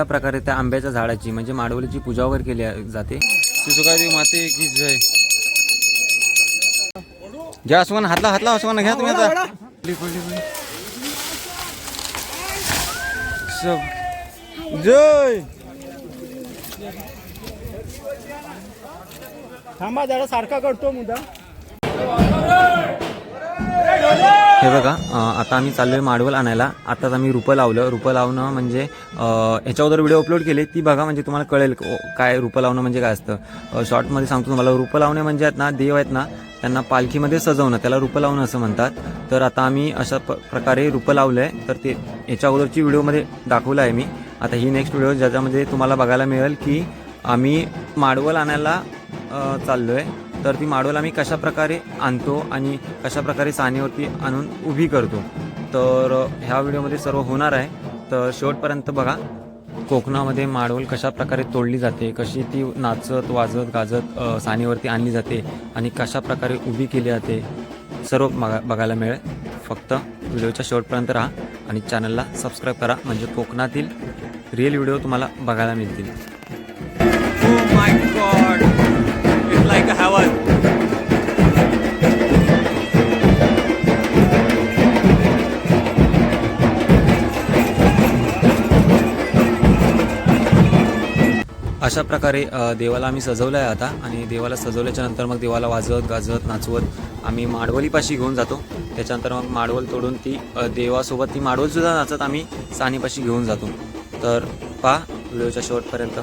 कशा प्रकारे त्या आंब्याच्या झाडाची म्हणजे माडवलीची पूजा वगैरे केली जाते? शिसुकादेवी माते की जय. घ्या असवान हातला हातला असवान घ्या तुम्ही आता. पडली, पडली, पडली. सब. जय. थांबा जरा सारखा करतो मुद्दा हे बघा आता आम्ही चाललोय माडवल आणायला. आताच आम्ही रुपं लावलं. रुपं लावणं म्हणजे ह्याच्या अगोदर व्हिडिओ अपलोड केले ती बघा म्हणजे तुम्हाला कळेल काय रुपं लावणं म्हणजे काय असतं. शॉर्टमध्ये सांगतो तुम्हाला रुपं लावणे म्हणजे आहेत ना देव आहेत ना त्यांना पालखीमध्ये सजवणं त्याला रुपं लावणं असं म्हणतात. तर आता आम्ही अशा प्रकारे रुपं लावलं आहे तर ते याच्या अगोदरची व्हिडिओमध्ये दाखवलं आहे मी. आता ही नेक्स्ट व्हिडिओ ज्याच्यामध्ये तुम्हाला बघायला मिळेल की आम्ही माडवल आणायला चाललो चाललोय. तर ती माडवल आम्ही कशा प्रकारे आणतो आणि कशा प्रकारे सानेवरती आणून उभी करतो. तर ह्या व्हिडिओमध्ये सर्व होणार आहे. तर शेवटपर्यंत बघा कोकणामध्ये माडवल कशा प्रकारे तोडली जाते कशी ती नाचत वाजत गाजत सानेवरती आणली जाते आणि कशा प्रकारे उभी केली जाते सर्व बघा बघायला मिळेल. फक्त व्हिडिओच्या शेवटपर्यंत राहा आणि चॅनलला सबस्क्राईब करा. म्हणजे कोकणातील रिअल व्हिडिओ तुम्हाला बघायला मिळतील. Oh Oh अशा प्रकारे देवाला आम्ही सजवलं आहे आता आणि देवाला सजवल्याच्या नंतर मग देवाला वाजवत गाजवत नाचवत आम्ही माडवलीपाशी घेऊन जातो. त्याच्यानंतर मग माडवल तोडून ती देवासोबत ती माडवलसुद्धा नाचत आम्ही सानीपाशी घेऊन जातो. तर पहा व्हिडिओच्या शेवटपर्यंत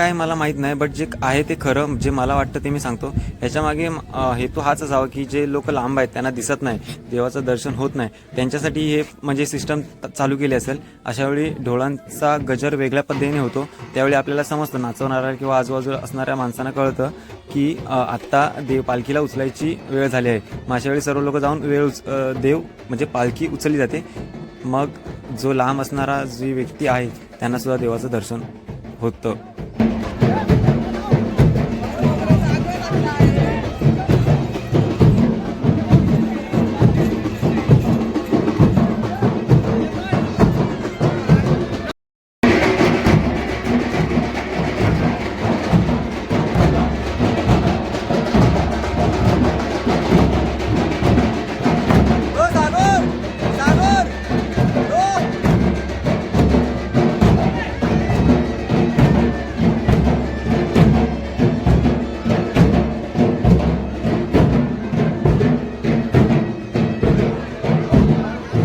काय मला माहीत नाही बट जे आहे ते खरं जे मला वाटतं ते मी सांगतो. ह्याच्यामागे हेतू हाच असावा की जे लोक लांब आहेत त्यांना दिसत नाही देवाचं दर्शन होत नाही. त्यांच्यासाठी हे म्हणजे सिस्टम चालू केली असेल. अशावेळी ढोळांचा गजर वेगळ्या पद्धतीने होतो. त्यावेळी आपल्याला समजतं नाचवणाऱ्या किंवा आजूबाजूला असणाऱ्या माणसांना कळतं की आत्ता देव पालखीला उचलायची वेळ झाली आहे. मग सर्व लोक जाऊन वेळ उच देव म्हणजे पालखी उचलली जाते. मग जो लांब असणारा जी व्यक्ती आहे त्यांना सुद्धा देवाचं दर्शन होतं.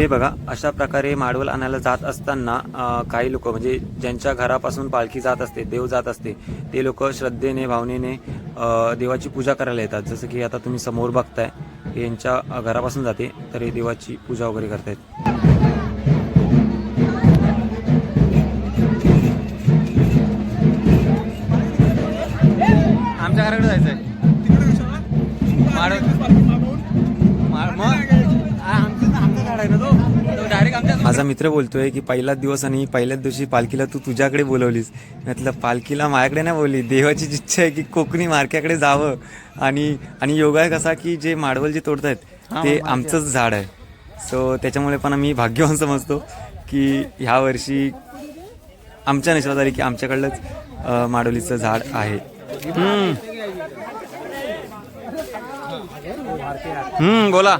हे बघा अशा प्रकारे माडवल आणायला जात असताना काही लोक म्हणजे ज्यांच्या घरापासून पालखी जात असते देव जात असते ते लोक श्रद्धेने भावनेने देवाची पूजा करायला येतात. जसं की आता तुम्ही समोर बघताय यांच्या घरापासून जाते तर हे देवाची पूजा वगैरे करतायत. आमच्या घराकडे जायचंय. माझा मित्र बोलतोय की पहिलाच दिवस आणि पहिल्याच दिवशी पालखीला तू तुझ्याकडे बोलवलीस. म्हटलं पालखीला माझ्याकडे नाही बोलली. देवाची इच्छा आहे की कोकणी मार्क्याकडे जावं. आणि आणि योगा आहे कसा की जे माडवल जे तोडतायत ते आमचंच झाड आहे. सो त्याच्यामुळे पण आम्ही भाग्यवान समजतो की ह्या वर्षी आमच्या नशिबात आली की आमच्याकडलंच अं, माडोलीचं झाड आहे. बोला.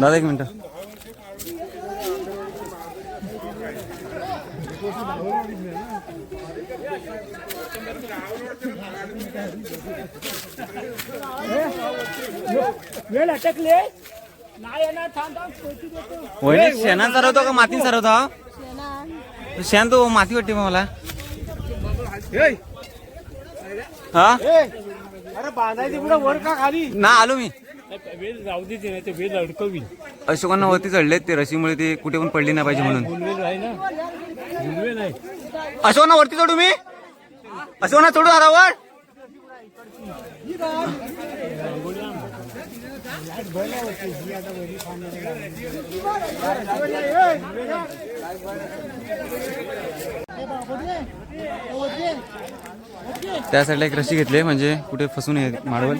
दादा एक मिनिट. वेळ अटकले नाही येणार थांब थांब. वहिनी शेणात सरवतो का माती सरवतो? शेण तो माती वाटते मला. हा? अरे बांधायची पुढे वर का खाली? ना आलो मी. वेल जाऊ दे नाही ते वेल अडकवी. अशोकांना वरती चढले ते रशीमुळे ते कुठे पण पडली नाही पाहिजे म्हणून. आहे ना? आहे. अशोकांना वरती चढू मी? अशोकांना चढू आरावर त्या साईडला एक रशी घेतली म्हणजे कुठे फसून ये माडवल.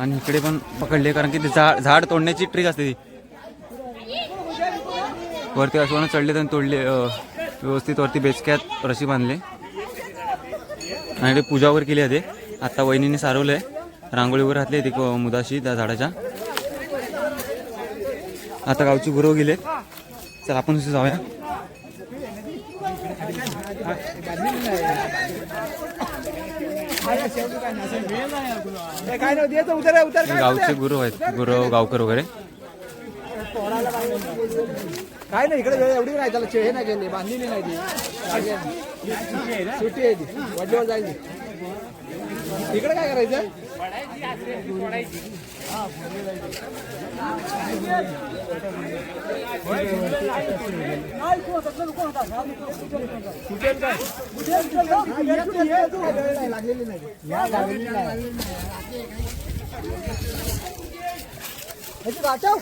आणि इकडे पण पकडले कारण की ते झाड झाड तोडण्याची ट्रिक असते ती. वरती अशोकानं चढले तर तोडले व्यवस्थित वरती बेचक्यात रशी बांधले. आणि पूजा वगैरे केली आहे ते. आता वहिनीने आहे रांगोळी वगैरे घातली ती मुदाशी त्या झाडाच्या. आता गावची गुरव गेले चल आपण तिथे जाऊया. हे गावचे गुरु आहेत. गुरव गावकर वगैरे. काय नाही इकडे वेळ एवढी नाही त्याला हे नाही केली बांधलेली नाही ती. सुट्टी आहे ती वडीवर जाईल ती. इकडे काय करायचं? लागलेली नाही लागलेली नाही ह्याची वाचव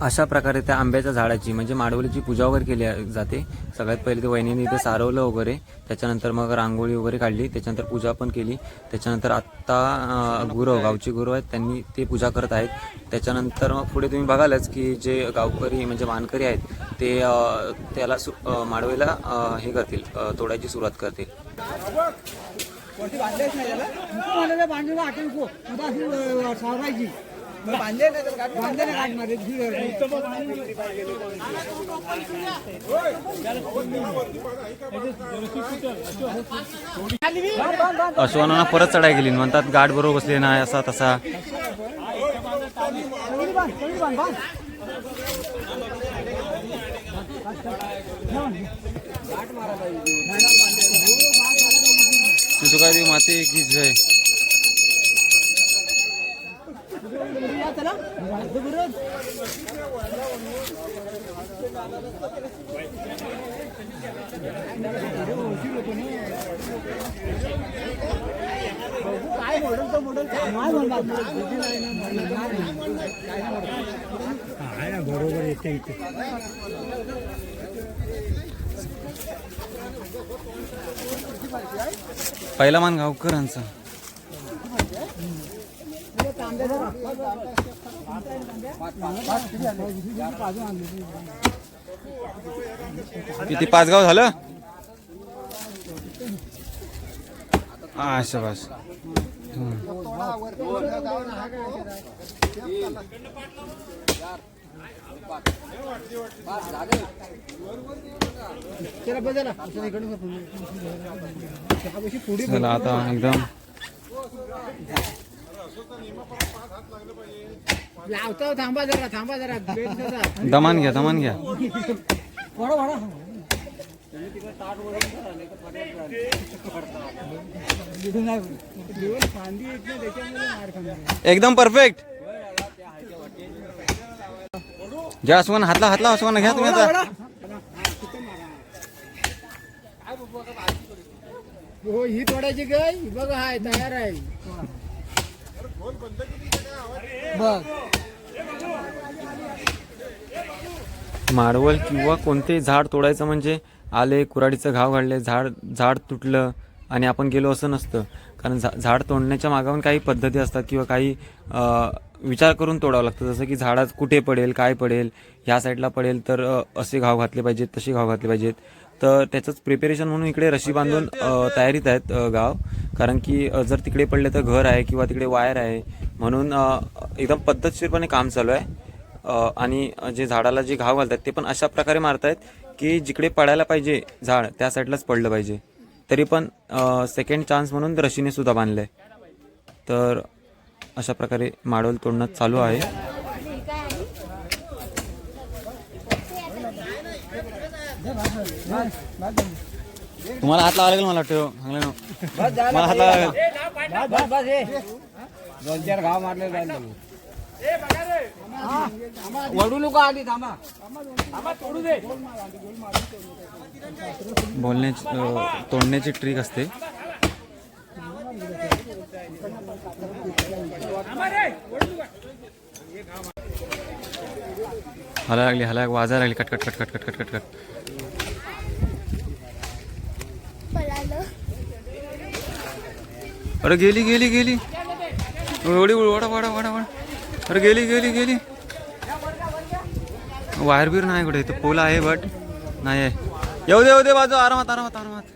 अशा प्रकारे त्या आंब्याच्या झाडाची म्हणजे माडवलीची पूजा वगैरे केली जाते. सगळ्यात पहिले ते वहिनीने इथे सारवलं वगैरे. त्याच्यानंतर मग रांगोळी वगैरे काढली. त्याच्यानंतर पूजा पण केली. त्याच्यानंतर आत्ता गुरव गावचे गुरु आहेत त्यांनी ते पूजा करत आहेत. त्याच्यानंतर मग पुढे तुम्ही बघालच की जे गावकरी म्हणजे मानकरी आहेत ते त्याला सु हे करतील तोडायची सुरुवात करतील. वरती बांधलेच नाही त्याला? बांधलेला आठवण को उदा अशी सावरायची. बांधले नाही तर बांधले नाही काढणार अश्वानांना परत चढाई गेली म्हणतात गाठ बरोबर बसले नाही असा तसा. सुसुकादेवी माते की जय काय तो काय बरोबर येते इथे. पहिला मान गावकरांचा किती? पाच गाव झालं? हा बस त्याला चला आता एकदम। लावतो थांबा जरा थांबा जरा बेट दमान घ्या दमान घ्या. वळा, वळा. घ्या अस्वन हातला हातला अस्वन घ्या तुम्ही आता. हो ही तोडायची काय बघ हाय तयार आहे. बघ. माडवल किंवा कोणतेही झाड तोडायचं म्हणजे आले कुराडीचं घाव घालले झाड झाड तुटलं आणि आपण गेलो असं नसतं. कारण झा झाड तोडण्याच्या मागाहून काही पद्धती असतात किंवा काही विचार करून तोडावं लागतं. जसं की झाडात कुठे पडेल काय पडेल ह्या साईडला पडेल तर असे घाव घातले पाहिजेत तसे घाव घातले पाहिजेत. तर त्याचंच प्रिपेरेशन म्हणून इकडे रशी बांधून तयारीत आहेत गाव. कारण की जर तिकडे पडले तर घर आहे किंवा तिकडे वायर आहे. म्हणून एकदम पद्धतशीरपणे काम चालू आहे. आणि जे झाडाला जे घाव घालतात ते पण अशा प्रकारे मारतायत की जिकडे पडायला पाहिजे झाड त्या साईडलाच पडलं पाहिजे. तरी पण सेकंड चान्स म्हणून रशीने सुद्धा बांधलं आहे तर अशा प्रकारे माडोल तोडणं चालू आहे. तुम्हाला हात लावा लागेल मला वाटतं चांगलं ना. मला हात लावा लागेल. हे घाव मारले जाईल वडू नको आधी थांबा. बोलण्याची तोडण्याची ट्रिक असते. हाला लागली हाला वाजा लागली. Cut cut cut cut cut cut cut cut. अरे गेली गेली गेली. एवढी वडा वडा वडा वडा. अरे गेली गेली गेली. वायर बीर नाही कुठे इथं पोल आहे बट नाही आहे. येऊ दे येऊ दे बाजू आरामात आरामात आरामात.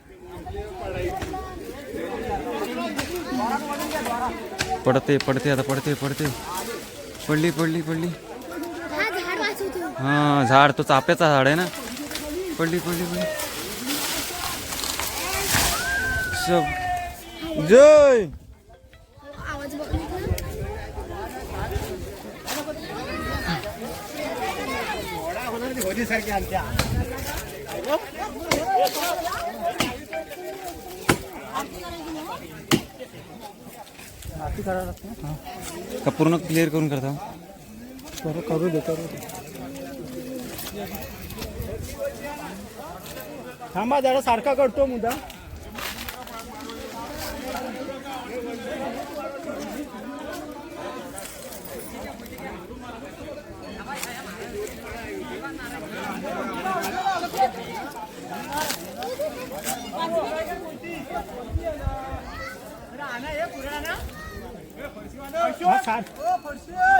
पडते पडते आता पडते पडते. पडली पडली पडली. हा झाड झाड तो चाप्याचा झाड आहे ना. पडली पडली पडली. सब. जय! बघ का पूर्ण क्लिअर करून करता? करू करू दे करू दे. थांबा जरा सारखा करतो मुदा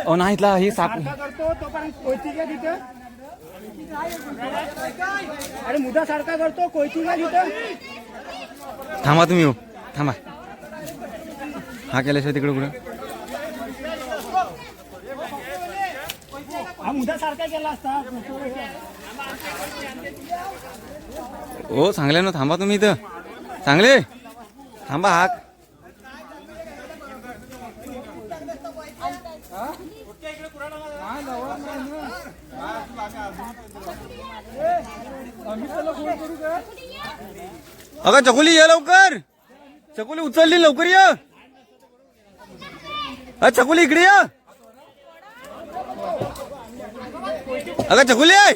ओ नाही इथला हे साप करतो तोपर्यंत तिथं अरे मुदा सारखा करतो तिथं थांबा तुम्ही येऊ थांबा. हा केल्याशिवाय तिकडे कुठं? हा मुदा सारखा केला असता. ओ चांगले ना थांबा तुम्ही इथं. चांगले? थांबा हाक. अगं चकुली ये लवकर. चकुली उचलली लवकर ये. अ चकुली इकडे ये. अगं चकुली आहे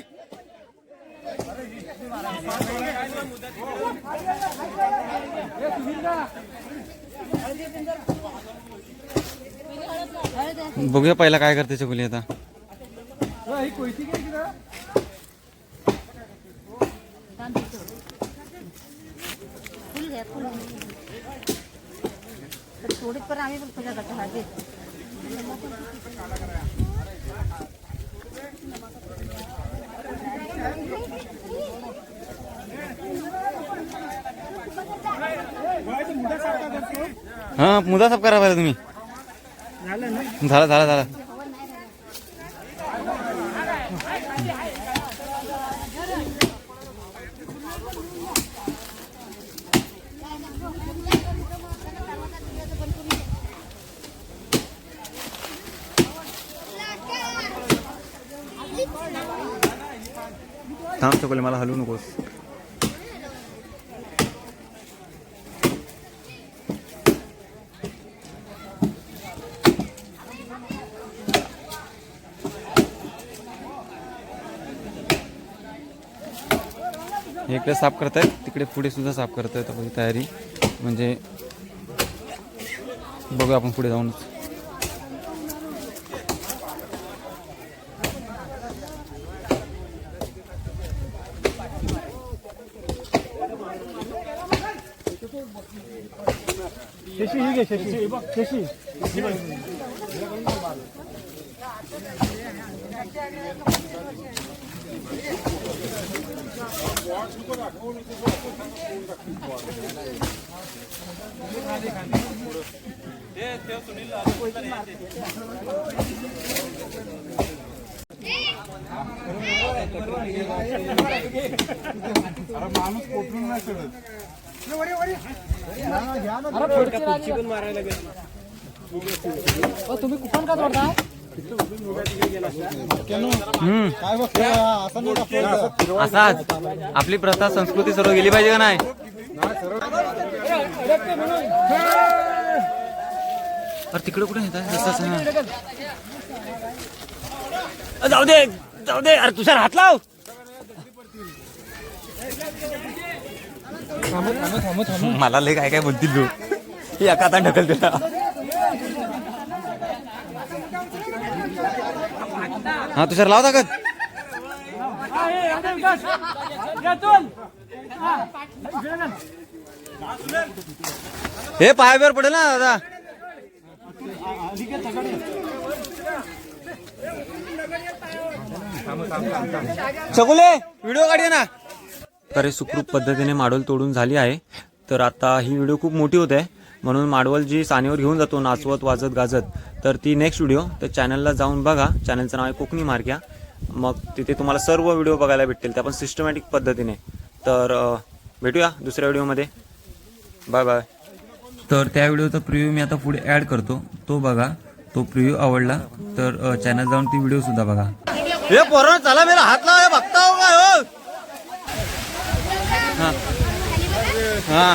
बघूया पहिला काय करते चकुली आता. घ्या थोडीच पण आम्ही पण पूजा करतो हळदी हा मुदा साफ करा पाहिजे तुम्ही. झालं झालं झालं. थांब चकोले मला हलवू नकोस. इकडे साफ करतायत तिकडे पुढे सुद्धा साफ करतायत आपली तयारी. म्हणजे बघू आपण पुढे जाऊनच. 제시 제시 제시 अरे माणूस कोठून नाही चढत ही घे शशी शशी असाच. आपली प्रथा संस्कृती सर्व गेली पाहिजे का नाही? अरे तिकडे कुठे जाऊ दे जाऊ दे. अरे तुषार हात लाव. मला लय काय काय बोलतील तू. ही एका ढकल तुला हा तुषार लावता का हे पायावर पडेल ना दादा. चकुले व्हिडिओ काढ ना. तर हे सुखरूप पद्धतीने माडवल तोडून झाली आहे. तर आता ही व्हिडिओ खूप मोठी होते म्हणून माडवल जी सानेवर घेऊन जातो नाचवत वाजत गाजत तर ती नेक्स्ट व्हिडिओ तर चॅनलला जाऊन बघा. चॅनलचं नाव आहे कोकणी मार्क्या मग तिथे तुम्हाला सर्व व्हिडिओ बघायला भेटतील. त्या पण सिस्टमॅटिक पद्धतीने. तर भेटूया दुसऱ्या व्हिडिओमध्ये बाय बाय तर त्या व्हिडिओचा प्रिव्ह्यू मी आता पुढे ॲड करतो. तो बघा. तो प्रिव्ह्यू आवडला. तर चॅनल जाऊन ती व्हिडिओ सुद्धा बघा. हे पोरण चला मेरा हात लावा बघता हो काय हो हा हा